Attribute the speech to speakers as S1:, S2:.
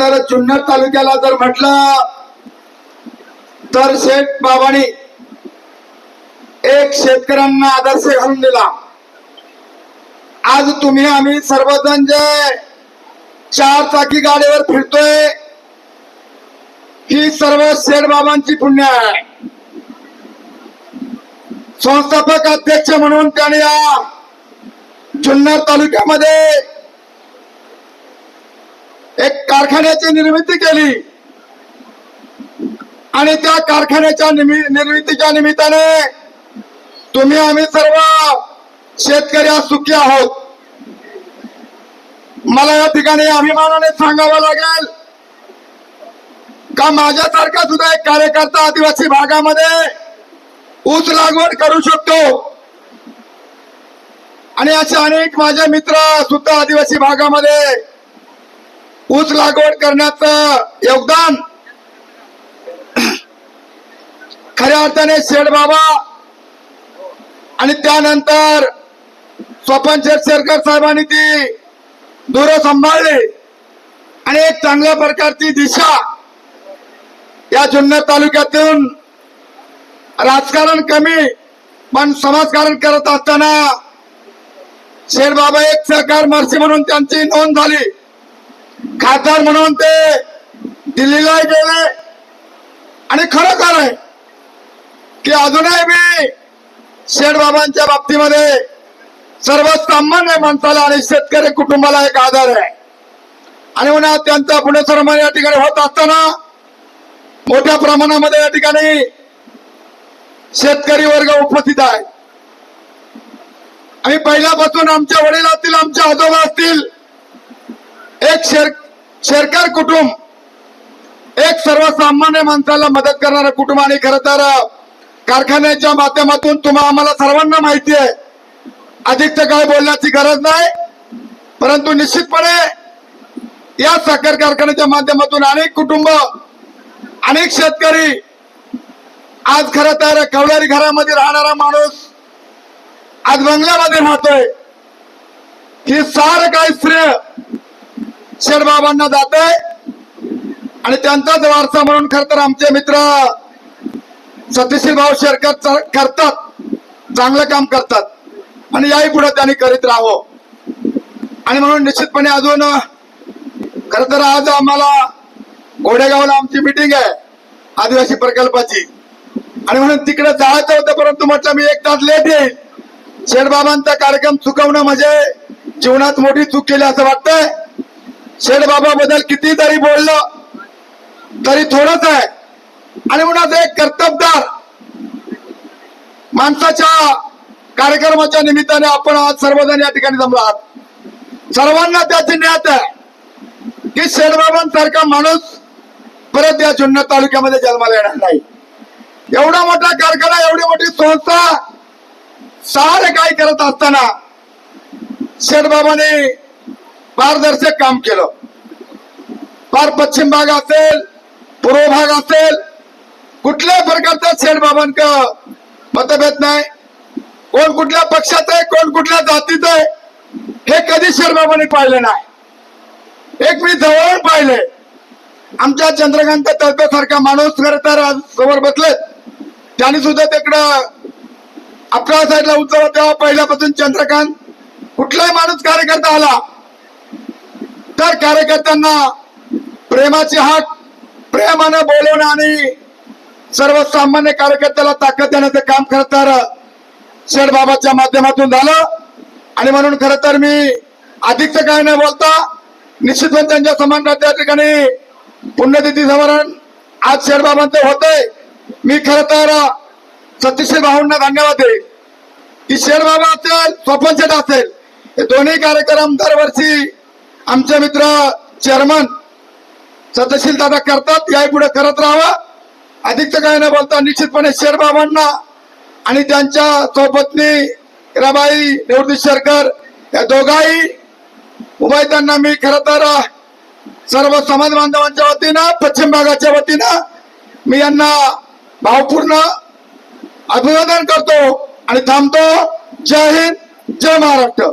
S1: तर जुन्नर तालुक्याला जर म्हटलं तर शेठ बाबाने एक शेतकऱ्यांना आदर्श घालून दिला. आज तुम्ही आम्ही सर्वजण जे चार चाकी गाडीवर फिरतोय ही सर्व शेठ बाबांची पुण्य आहे. संस्थापक अध्यक्ष म्हणून त्याने या जुन्नर तालुक्यामध्ये एक कारखान्याची निर्मिती केली. आणि त्या कारखान्याच्या निर्मितीच्या निमित्ताने तुम्ही आम्ही सर्व शेतकरी सुखी आहोत. मला या ठिकाणी अभिमानाने सांगावं लागेल का माझ्यासारखा सुद्धा एक कार्यकर्ता आदिवासी भागामध्ये ऊस लागवड करू शकतो. आणि असे अनेक माझे मित्र सुद्धा आदिवासी भागामध्ये ऊस लागवड करण्याचं योगदान. खऱ्या अर्थाने शेठ बाबा आणि त्यानंतर स्वपन शेठ शेरकर साहेबांनी ती दूर सांभाळली. आणि एक चांगल्या प्रकारची दिशा या जुन्नर तालुक्यातून राजकारण कमी पण समाजकारण करत असताना शेठ बाबा एक सहकार मर्सी म्हणून त्यांची नोंद झाली. खासदार म्हणून ते दिल्लीला गेले. आणि खरोखर आहे? की अजूनही मी शेठ बाबांच्या बाबतीमध्ये सर्वसामान्य माणसाला आणि शेतकरी कुटुंबाला एक आधार आहे. आणि म्हणा त्यांचा पुणे या ठिकाणी होत असताना मोठ्या प्रमाणामध्ये या ठिकाणी शेतकरी वर्ग उपस्थित आहे. आम्ही पहिल्यापासून आमच्या वडील असतील आमच्या आजोबा असतील एक शेर शेरकर कुटुंब एक सर्वसामान्य माणसाला मदत करणारं कुटुंब आणि खरं तर कारखान्याच्या माध्यमातून तुम्हा आम्हाला सर्वांना माहिती आहे. अधिकचं काय बोलण्याची गरज नाही परंतु निश्चितपणे या साखर कारखान्याच्या माध्यमातून अनेक कुटुंब अनेक शेतकरी आज खरं तर कवलारी घरामध्ये राहणारा माणूस आज बंगल्यामध्ये राहतोय. ही सार काय श्रेय शेरबाबांना जात. आणि त्यांचाच वारसा म्हणून खर तर आमचे मित्र सतीशील भाऊ शेरकर करतात. चांगलं काम करतात. आणि याही पुढे त्यांनी करीत राहावं. आणि म्हणून निश्चितपणे अजून खर तर आज आम्हाला घोडेगावला आमची मिटिंग आहे आदिवासी प्रकल्पाची. आणि म्हणून तिकडे जायचं होतं परंतु म्हटलं मी एक तास लेट येईल. शेठबाबांचा कार्यक्रम चुकवणं म्हणजे जीवनात मोठी चूक केली असं वाटतंय. शेठबाबा बद्दल किती तरी बोललं तरी थोडंच आहे. आणि म्हणून एक कर्तबदार माणसाच्या कार्यक्रमाच्या निमित्ताने आपण आज सर्वजण या ठिकाणी जमलो आहात. सर्वांना त्याची ज्ञात आहे की शेठबाबांसारखा माणूस परत या जुन्नर तालुक्यामध्ये जन्माला येणार नाही. एवढा मोठा कारखाना एवढी मोठी संस्था सारे काय करत असताना शेठबाबाने पारदर्शक काम केलं. पार पश्चिम भाग असेल पूर्व भाग असेल कुठल्याही प्रकारचा शेठबाबांक मतभेद नाही. कोण कुठल्या पक्षात आहे कोण कुठल्या जातीत आहे हे कधी शेठबाबांनी पाहिलं नाही. एक मी जवळ पाहिले आमच्या चंद्रकांत तळपे सारखा माणूस खरं तर आज समोर बसले त्यांनी सुद्धा तिकडं आपल्या साईडला उत्सव तेव्हा पहिल्यापासून चंद्रकांत कुठलाही माणूस कार्यकर्ता आला तर कार्यकर्त्यांना प्रेमाची हात प्रेमानं बोलवणं आणि सर्वसामान्य कार्यकर्त्याला ताकद देण्याचं काम खरं तर शेठ बाबाच्या माध्यमातून झालं. आणि म्हणून खरं तर मी अधिकचं काय न बोलता निश्चितपणे त्यांच्या समान त्या ठिकाणी पुण्यतिथी समरण आज शेठ बाबांचं होतंय. मी खरं तर सतीशे भाऊंना धन्यवाद देईल की शेठ बाबा असेल स्वपन शेठ असेल हे दोन्ही कार्यक्रम दरवर्षी आमचे मित्र चेअरमन सत्यशील दादा करतात याही पुढे करत राहावं. अधिकचं काय न बोलता निश्चितपणे शेर बाबांना आणि त्यांच्या सोबतनी हिराबाई निवृत्ती शेरकर या दोघाही उभयतांना मी खर तर सर्व समाज बांधवांच्या वतीनं पश्चिम भागाच्या वतीनं मी यांना भावपूर्ण अभिवादन करतो आणि थांबतो. जय हिंद जय महाराष्ट्र.